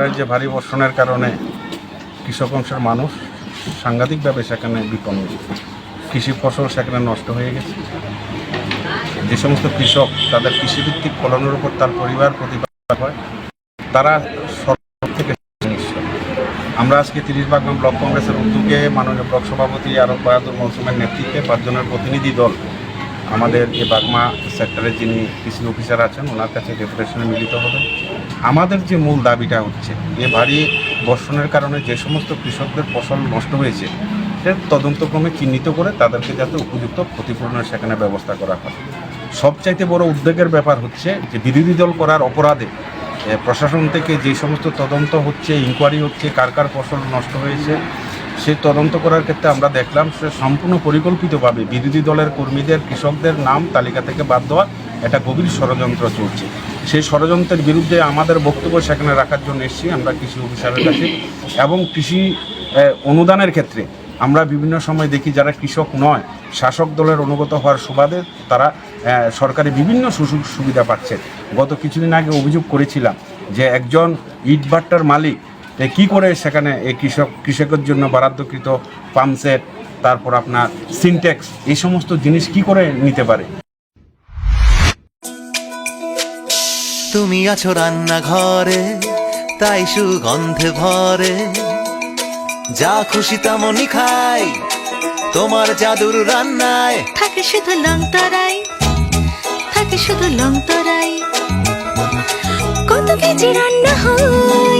সরকারের যে ভারী বর্ষণের কারণে কৃষক অংশের মানুষ সাংঘাতিকভাবে সেখানে বিপন্ন। কৃষি ফসল সেখানে নষ্ট হয়ে গেছে। যে সমস্ত কৃষক তাদের কৃষিভিত্তিক ফলনের উপর তার পরিবার প্রতিপাদ হয়, তারা সরকার থেকে আমরা আজকে তিরিশ বাগনাম ব্লক কংগ্রেসের উদ্যোগে মাননীয় ব্লক সভাপতি আরব বাহাদুর মৌসুমের নেতৃত্বে পাঁচজনের প্রতিনিধি দল আমাদের যে বাগমা সেক্টরে যিনি কৃষি অফিসার আছেন, ওনার কাছে ডেপুটেশনে মিলিত হবে। আমাদের যে মূল দাবিটা হচ্ছে যে ভারী বর্ষণের কারণে যে সমস্ত কৃষকদের ফসল নষ্ট হয়েছে সেটা তদন্তক্রমে চিহ্নিত করে তাদেরকে যাতে উপযুক্ত ক্ষতিপূরণের সেখানে ব্যবস্থা করা হয়। সবচাইতে বড় উদ্বেগের ব্যাপার হচ্ছে যে বিরোধী দল করার অপরাধে প্রশাসন থেকে যে সমস্ত তদন্ত হচ্ছে ইনকোয়ারি হচ্ছে, কার কার ফসল নষ্ট হয়েছে সেই তদন্ত করার ক্ষেত্রে আমরা দেখলাম সে সম্পূর্ণ পরিকল্পিতভাবে বিরোধী দলের কর্মীদের, কৃষকদের নাম তালিকা থেকে বাদ দেওয়া একটা গভীর ষড়যন্ত্র চলছে। সেই ষড়যন্ত্রের বিরুদ্ধে আমাদের বক্তব্য সেখানে রাখার জন্য এসেছি আমরা কৃষি অফিসারের কাছে এবং কৃষি অনুদানের ক্ষেত্রে আমরা বিভিন্ন সময় দেখি যারা কৃষক নয়, শাসক দলের অনুগত হওয়ার সুবাদে তারা সরকারি বিভিন্ন সুযোগ সুবিধা পাচ্ছে। গত কিছুদিন আগে অভিযোগ করেছিলাম যে একজন ইটভাট্টার মালিক কি করে সেখানে এই কৃষক কৃষকের জন্য বরাদ্দকৃত পাম্পসেট তারপর আপনার সিনটেক্স এই সমস্ত জিনিস কি করে নিতে পারে? তুমি আছো রান্নাঘরে তাই সুগন্ধে ভরে। যা খুশি তেমনই খাই তোমার জাদুর রান্নায়। থাকে শুধু লং তরাই থাকে শুধু লং তরাই। কত কেজি রান্না হয়